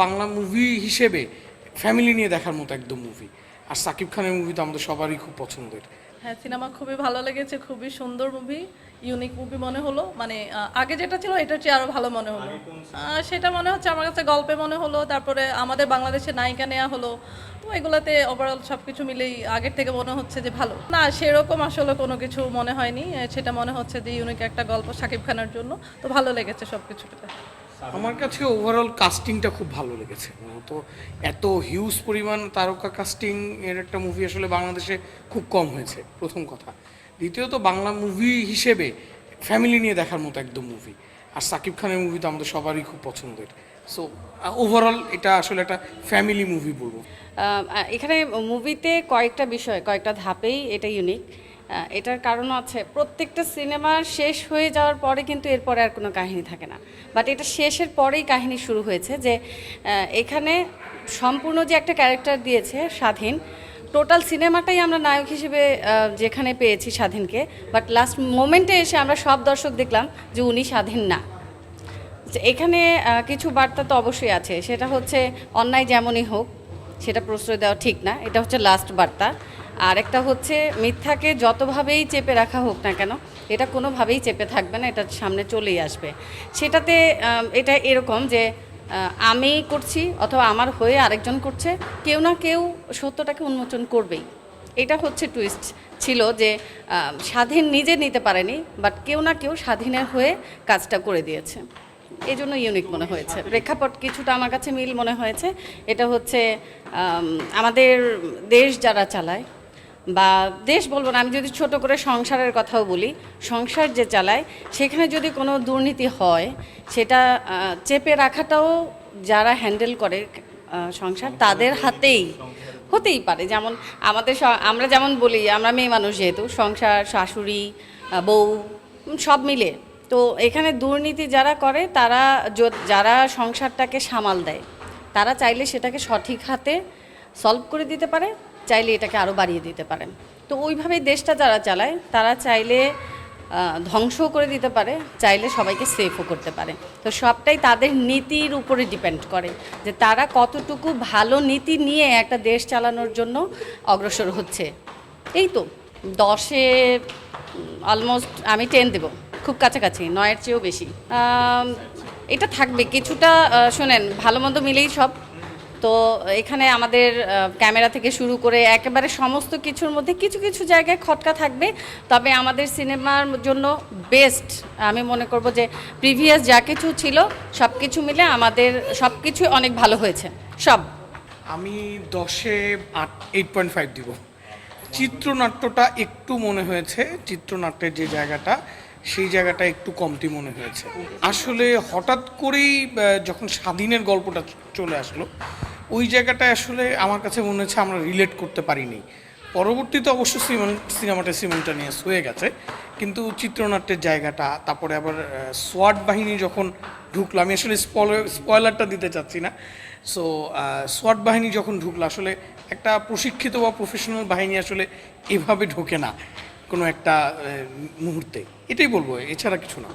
Bangla movie হিসেবে family নিয়ে দেখার মতো একদম মুভি আর সাকিব খানের মুভি তো আমাদের সবারই খুব পছন্দের। হ্যাঁ সিনেমা খুবই ভালো লেগেছে খুবই সুন্দর মুভি ইউনিক মুভি মনে হলো। মানে আগে যেটা ছিল এটার চেয়ে আরও ভালো মনে হলো। সেটা মনে হচ্ছে আমার কাছে গল্পে মনে হলো। তারপরে আমাদের বাংলাদেশের নায়িকা নেওয়া হলো। তো এগুলাতে ওভারঅল সব কিছু মিলেই আগের থেকে মনে হচ্ছে যে ভালো। না সেরকম আসলে কোনো কিছু মনে হয়নি। সেটা মনে হচ্ছে যে ইউনিক একটা গল্প সাকিব খানের জন্য। তো ভালো লেগেছে সব কিছুটাতে আমার কাছে ওভারঅল কাস্টিংটা খুব ভালো লেগেছে। তো এত হিউজ পরিমাণ তারকা কাস্টিং এর একটা মুভি আসলে বাংলাদেশে খুব কম হয়েছে, প্রথম কথা। দ্বিতীয়ত, বাংলা মুভি হিসেবে ফ্যামিলি নিয়ে দেখার মতো একদম মুভি আর সাকিব খানের মুভি তো আমাদের সবারই খুব পছন্দের। সো ওভারঅল এটা আসলে একটা ফ্যামিলি মুভি বলব। এখানে মুভিতে কয়েকটা বিষয়, কয়েকটা ধাপেই এটা ইউনিক এটার কারণ আছে, প্রত্যেকটা সিনেমার শেষ হয়ে যাওয়ার পরে কিন্তু এরপরে আর কোনো কাহিনী থাকে না। বাট এটা শেষের পরেই কাহিনী শুরু হয়েছে যে এখানে সম্পূর্ণ যে একটা ক্যারেক্টার দিয়েছে স্বাধীন টোটাল সিনেমাটাই আমরা নায়ক হিসেবে যেখানে পেয়েছি স্বাধীনকে। বাট লাস্ট মোমেন্টে এসে আমরা সব দর্শক দেখলাম যে উনি স্বাধীন না। এখানে কিছু বার্তা তো অবশ্যই আছে। সেটা হচ্ছে, অন্যায় যেমনই হোক, সেটা প্রশ্রয় দেওয়া ঠিক না। এটা হচ্ছে লাস্ট বার্তা। আর একটা হচ্ছে, মিথ্যাকে যতভাবেই চেপে রাখা হোক না কেন, এটা কোনোভাবেই চেপে থাকবে না, এটা সামনে চলেই আসবে। সেটাতে এটা এরকম যে আমি করছি অথবা আমার হয়ে আরেকজন করছে, কেউ না কেউ সত্যটাকে উন্মোচন করবেই। এটা হচ্ছে টুইস্ট ছিল যে স্বাধীন নিজে নিতে পারেনি বাট কেউ না কেউ স্বাধীনের হয়ে কাজটা করে দিয়েছে। এই জন্য ইউনিক মনে হয়েছে। প্রেক্ষাপট কিছুটা আমার কাছে মিল মনে হয়েছে। এটা হচ্ছে আমাদের দেশ যারা চালায় বা দেশ বলব না আমি যদি ছোট করে সংসারের কথাও বলি সংসার যে চালায় সেখানে যদি কোনো দুর্নীতি হয় সেটা চেপে রাখাটাও যারা হ্যান্ডেল করে সংসার তাদের হাতেই হতেই পারে। যেমন আমাদের আমরা যেমন বলি আমরা মেয়ে মানুষ যেহেতু সংসার শাশুড়ি বউ সব মিলে। তো এখানে দুর্নীতি যারা করে তারা যারা সংসারটাকে সামাল দেয় তারা চাইলে সেটাকে সঠিক হাতে সলভ করে দিতে পারে। চাইলে এটাকে আরও বাড়িয়ে দিতে পারেন। তো ওইভাবেই দেশটা যারা চালায়, তারা চাইলে ধ্বংসও করে দিতে পারে, চাইলে সবাইকে সেফও করতে পারে। তো সবটাই তাদের নীতির উপরে ডিপেন্ড করে যে তারা কতটুকু ভালো নীতি নিয়ে একটা দেশ চালানোর জন্য অগ্রসর হচ্ছে। এই তো, দশে অলমোস্ট আমি টেন দেব, খুব কাছাকাছি, নয়ের চেয়েও বেশি। এটা থাকবে, কিছুটা শোনেন, ভালো মন্দ মিলেই সব। তো এখানে আমাদের ক্যামেরা থেকে শুরু করে একেবারে সমস্ত কিছুর মধ্যে কিছু কিছু জায়গায় খটকা থাকবে। তবে আমাদের সিনেমার জন্য বেস্ট আমি মনে করব যে প্রিভিয়াস যা কিছু ছিল সব কিছু মিলে আমাদের সব কিছুই অনেক ভালো হয়েছে। সব। আমি দশে আট এইট পয়েন্ট ফাইভ দিব। চিত্রনাট্যটা একটু মনে হয়েছে, চিত্রনাট্যের যে জায়গাটা, সেই জায়গাটা একটু কমতি মনে হয়েছে। আসলে হঠাৎ করেই যখন স্বাধীনের গল্পটা চলে আসলো ওই জায়গাটায় আসলে আমার কাছে মনে হচ্ছে আমরা রিলেট করতে পারিনি। পরবর্তীতে অবশ্য সিনেমাটা সিমেন্টানিয়াস হয়ে গেছে। কিন্তু চিত্রনাট্যের জায়গাটা, তারপরে আবার সোয়াট বাহিনী যখন ঢুকলো, আমি আসলে স্পয়লারটা দিতে চাচ্ছি না। সো সোয়াট বাহিনী যখন ঢুকলো, আসলে একটা প্রশিক্ষিত বা প্রফেশনাল বাহিনী আসলে এভাবে ঢোকে না কোনো একটা মুহূর্তে। এটাই বলব, এছাড়া কিছু না।